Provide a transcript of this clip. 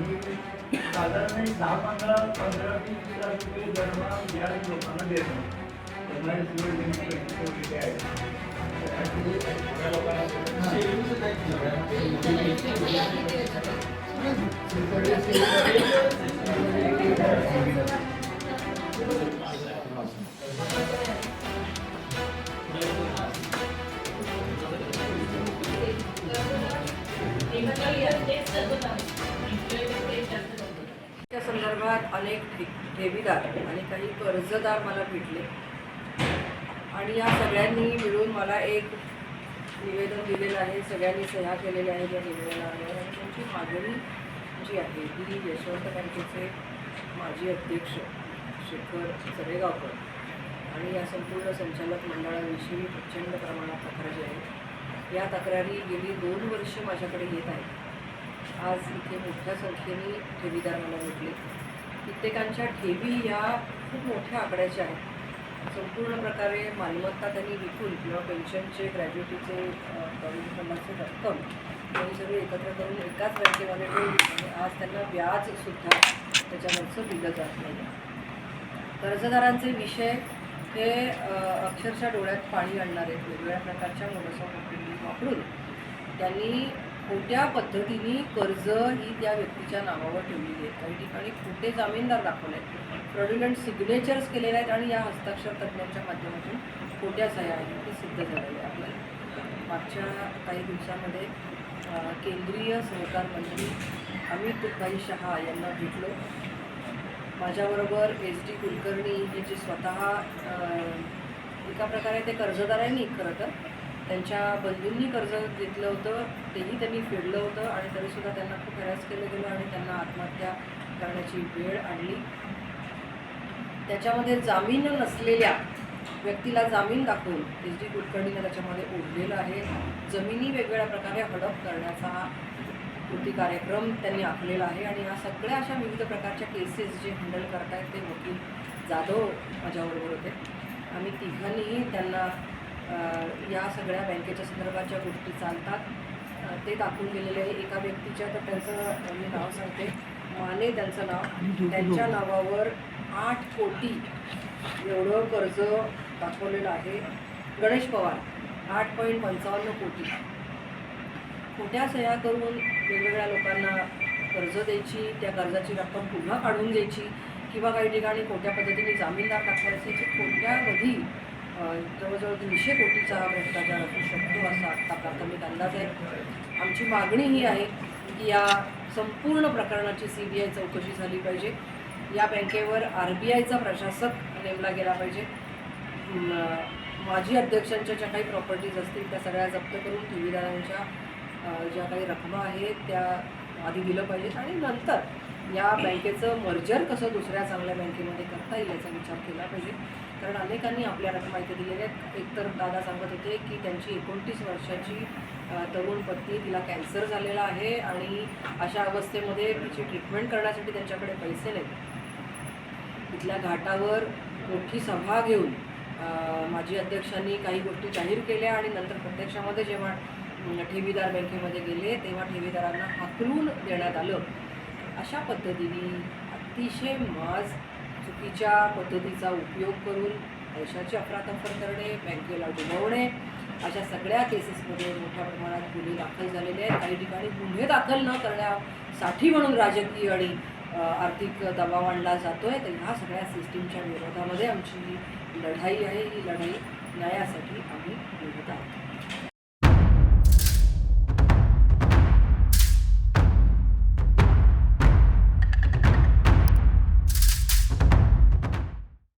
आणि साधारण एक दहा पंधरा पंधरा वीस लाख रुपये दरमहा या लोकांना देतात त्यांना त्यात अनेक ठे ठेवीदार आणि काही कर्जदार मला भेटले. आणि या सगळ्यांनी मिळून मला एक निवेदन दिलेलं आहे. सगळ्यांनी सह्या केलेल्या आहेत या निवेदनावर आणि त्यांची मागणी जी आहे ती यशवंत बँकेचे माजी अध्यक्ष शेखर सरेगावकर आणि या संपूर्ण संचालक मंडळाविषयी प्रचंड प्रमाणात तक्रारी आहेत. या तक्रारी गेली दोन वर्ष माझ्याकडे येत आहेत. आज इथे मोठ्या संख्येने ठेवीदार मला भेटले. कित्येकांच्या ठेवी ह्या खूप मोठ्या आकड्याच्या आहेत. संपूर्ण प्रकारे मालमत्ता त्यांनी विकून किंवा पेन्शनचे ग्रॅज्युएटीचे प्रॉव्हिडंट रक्कम त्यांनी सगळे एकत्र करून एकाच बँकेमध्ये ठेवली आणि आज त्यांना व्याजसुद्धा त्याच्यावरचं दिलं जात नाही. कर्जदारांचे विषय हे अक्षरशः डोळ्यात पाणी आणणारे वेगवेगळ्या प्रकारच्या मोडस वापरून त्यांनी खोट्या पद्धतीने कर्ज ही त्या व्यक्तीच्या नावावर ठेवलेली आहे काही ठिकाणी खोटे जामीनदार दाखवले आहेत. फ्रॉड्युलंट सिग्नेचर्स केलेले आहेत आणि या हस्ताक्षर तज्ज्ञांच्या माध्यमातून खोट्या सह्या आहेत. ते सिद्ध झालेले आहे आपल्याला मागच्या काही दिवसामध्ये केंद्रीय सहकार मंत्री अमित भाई शहा यांना भेटलो. माझ्याबरोबर एस डी कुलकर्णी हे जे स्वतः एका प्रकारे ते कर्जदार आहे नाही खरं तर त्यांच्या बंधूंनी कर्ज घेतलं होतं तेही त्यांनी फेडलं होतं आणि तरीसुद्धा त्यांना खूप हॅरॅस केलं गेलं आणि त्यांना आत्महत्या करण्याची वेळ आणली. त्याच्यामध्ये जामीन नसलेल्या व्यक्तीला जामीन दाखवून एस डी कुलकर्णीनं त्याच्यामध्ये ओढलेलं आहे. जमिनी वेगवेगळ्या प्रकारे हडप करण्याचा हा कृती कार्यक्रम त्यांनी आखलेला आहे आणि या सगळ्या अशा विविध प्रकारच्या केसेस जे हँडल करतायत ते वकील जाधव माझ्याबरोबर होते. आम्ही तिघांनीही त्यांना या सगळ्या बँकेच्या संदर्भाच्या गोष्टी चालतात. ते दाखवून गेलेले आहे. एका व्यक्तीच्या तर त्यांचं मी नाव सांगते. माने त्यांचं नाव. त्यांच्या नावावर आठ कोटी एवढं कर्ज दाखवलेलं आहे. गणेश पवार आठ पॉईंट पंचावन्न कोटी. खोट्या सह्या करून वेगवेगळ्या लोकांना कर्ज द्यायची त्या कर्जाची रक्कम पुन्हा काढून द्यायची किंवा काही ठिकाणी खोट्या पद्धतीने जामीनदार दाखवायचे जे कोणत्यामध्ये जवळजवळ दीडशे कोटीचा हा भ्रष्टाचार असू शकतो असा आत्ता प्राथमिक अंदाज आहे. आमची मागणी ही आहे की या संपूर्ण प्रकरणाची सी बी आय चौकशी झाली पाहिजे. या बँकेवर आर बी आयचा प्रशासक नेमला गेला पाहिजे. माजी अध्यक्षांच्या ज्या काही प्रॉपर्टीज असतील त्या सगळ्या जप्त करून ठेवीदारांच्या ज्या काही रकमा आहेत त्या आधी दिलं पाहिजेत. आणि नंतर या बँकेचं मर्जर कसं दुसऱ्या चांगल्या बँकेमध्ये करता येईल याचा विचार केला पाहिजे. कारण अनेकांनी आपल्या रकमा इथे दिलेल्या आहेत. एकतर दादा सांगत होते की त्यांची एकोणतीस वर्षाची तरुण पत्नी तिला कॅन्सर झालेला आहे आणि अशा अवस्थेमध्ये तिची ट्रीटमेंट करण्यासाठी त्यांच्याकडे पैसे नाहीत. तिथल्या घाटावर मोठी सभा घेऊन माजी अध्यक्षांनी काही गोष्टी जाहीर केल्या आणि नंतर प्रत्यक्षामध्ये जेव्हा ठेवीदार बँकेमध्ये गेले तेव्हा ठेवीदारांना हाकलून देण्यात आलं. अशा पद्धतीने अतिशय माज चुकीच्या पद्धतीचा उपयोग करून पैशाची अफरातफर करणे बँकेला डुबवणे अशा सगळ्या केसेसमध्ये मोठ्या प्रमाणात गुन्हे दाखल झालेले आहेत. काही ठिकाणी गुन्हे दाखल न करण्यासाठी म्हणून राजकीय आणि आर्थिक दबाव आणला जातो आहे तर ह्या सगळ्या सिस्टीमच्या विरोधामध्ये आमची ही लढाई आहे. ही लढाई न्यायासाठी आम्ही लढत